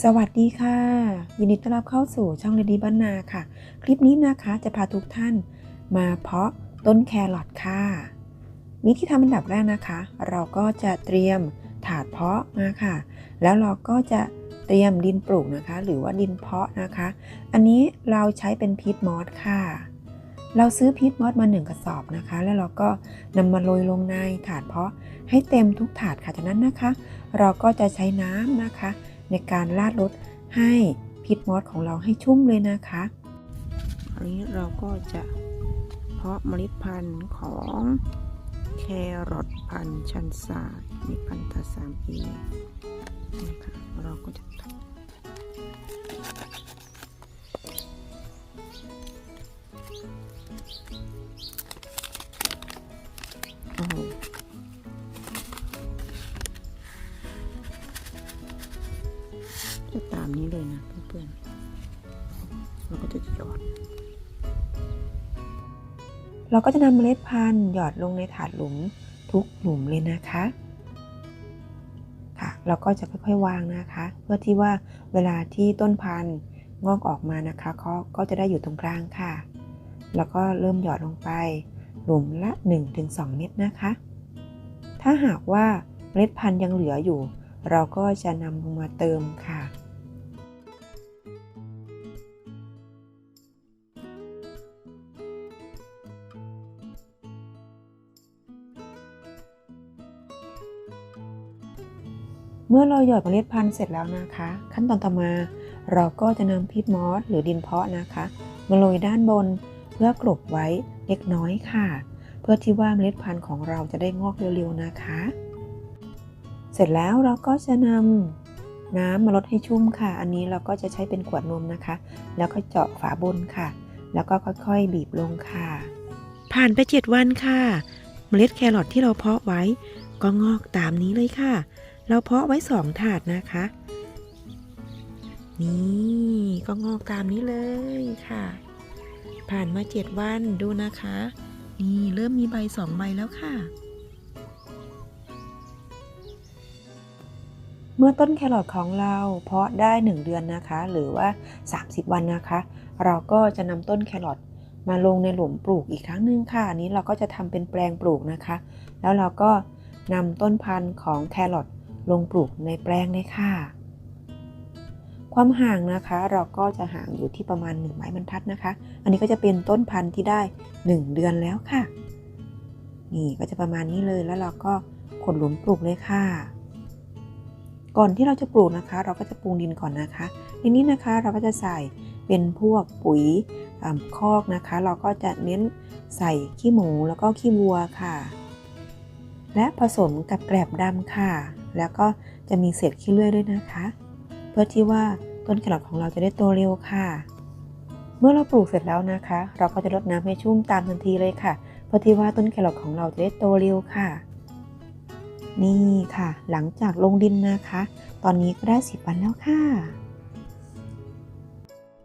สวัสดีค่ะ ยินดีต้อนรับเข้าสู่ช่องเลดี้บ้านนาค่ะ คลิปนี้นะคะจะพาทุกท่านมาเพาะต้นแครอทค่ะ วิธีทำอันดับแรกนะคะ เราก็จะเตรียมถาดเพาะมาค่ะ แล้วเราก็จะเตรียมดินปลูกนะคะ หรือว่าดินเพาะนะคะ อันนี้เราใช้เป็นพีทมอสค่ะ เราซื้อพีทมอสมาหนึ่งกระสอบนะคะ แล้วเราก็นำมาโรยลงในถาดเพาะให้เต็มทุกถาดค่ะจากนั้นนะคะ เราก็จะใช้น้ำนะคะ ในการราดรดให้พิษมอสของเราให้ชุ่มเลยนะคะอันนี้เราก็จะเพาะเมล็ดพันธุ์ของแครอทพันธุ์ชันสามีพันธุ์ตาสามเอนะคะเราก็จะโอ้ จะตามนี้เลยนะเพื่อนๆเราก็จะหยอด เราก็จะนำเมล็ดพันธุ์หยอดลงในถาดหลุมทุกหลุมเลยนะคะค่ะเราก็จะค่อยๆวางนะคะ เพื่อที่ว่าเวลาที่ต้นพันธุ์งอกออกมานะคะเขาก็จะได้อยู่ตรงกลางค่ะ แล้วก็เริ่มหยอดลงไป หลุมละ 1-2 เม็ดนะคะ ถ้าหากว่าเมล็ดพันธุ์ยังเหลืออยู่ เราก็จะนำลงมาเติมค่ะ เมื่อเราหยอดเมล็ดพันธุ์เสร็จแล้วนะคะ ขั้นตอนต่อมา เราก็จะนำพีทมอสหรือดินเพาะนะคะมาโรยด้านบน เพื่อกลบไว้เล็กน้อยค่ะ เพื่อที่ว่าเมล็ดพันธุ์ของเราจะได้งอกเร็วๆนะคะ เสร็จแล้วเราก็จะนำน้ำมาลดให้ชุ่มค่ะ อันนี้เราก็จะใช้เป็นขวดนมนะคะ แล้วก็เจาะฝาบนค่ะ แล้วก็ค่อยๆ บีบลงค่ะ ผ่านไป 7 วันค่ะ เมล็ดแครอทที่เราเพาะไว้ ก็งอกตามนี้เลยค่ะ เราเพาะไว้2ถาดนะคะ นี่ก็งอกตามนี้เลยค่ะ ผ่านมา7วันดูนะคะ นี่เริ่มมีใบสองใบแล้วค่ะ เมื่อต้นแครอทของเราเพาะได้ 1 เดือนนะคะ หรือว่า 30 วันนะคะ เราก็จะนำต้นแครอทมาลงในหลุมปลูกอีกครั้งหนึ่งค่ะนนี้เราก็จะทำเป็นแปลงปลูกนะคะ แล้วเราก็นำต้นพันธุ์ของแครอท ลงปลูกในแปลงเลยค่ะ ความห่างนะคะเราก็จะห่างอยู่ที่ประมาณ 1 ไม้บรรทัดนะคะ อันนี้ก็จะเป็นต้นพันธุ์ที่ได้ 1 เดือนแล้วค่ะ นี่ก็จะประมาณนี้เลยแล้วเราก็ขนหลุมปลูกเลยค่ะ ก่อนที่เราจะปลูกนะคะ เราก็จะปรุงดินก่อนนะคะในนี้นะคะเราก็จะใส่เป็นพวกปุ๋ยคอกนะคะ เราก็จะเน้นใส่ขี้หมูแล้วก็ขี้วัวค่ะ และผสมกับแกลบดำค่ะ แล้วก็จะมีเศษขี้เลื่อยด้วยนะคะ เพื่อที่ว่าต้นแครอทของเราจะได้โตเร็วค่ะ เมื่อเราปลูกเสร็จแล้วนะคะ เราก็จะรดน้ำให้ชุ่มตามทันทีเลยค่ะเพื่อที่ว่าต้นแครอทของเราจะได้โตเร็วค่ะ นี่ค่ะ หลังจากลงดินนะคะ ตอนนี้ก็ได้สิบวันแล้วค่ะ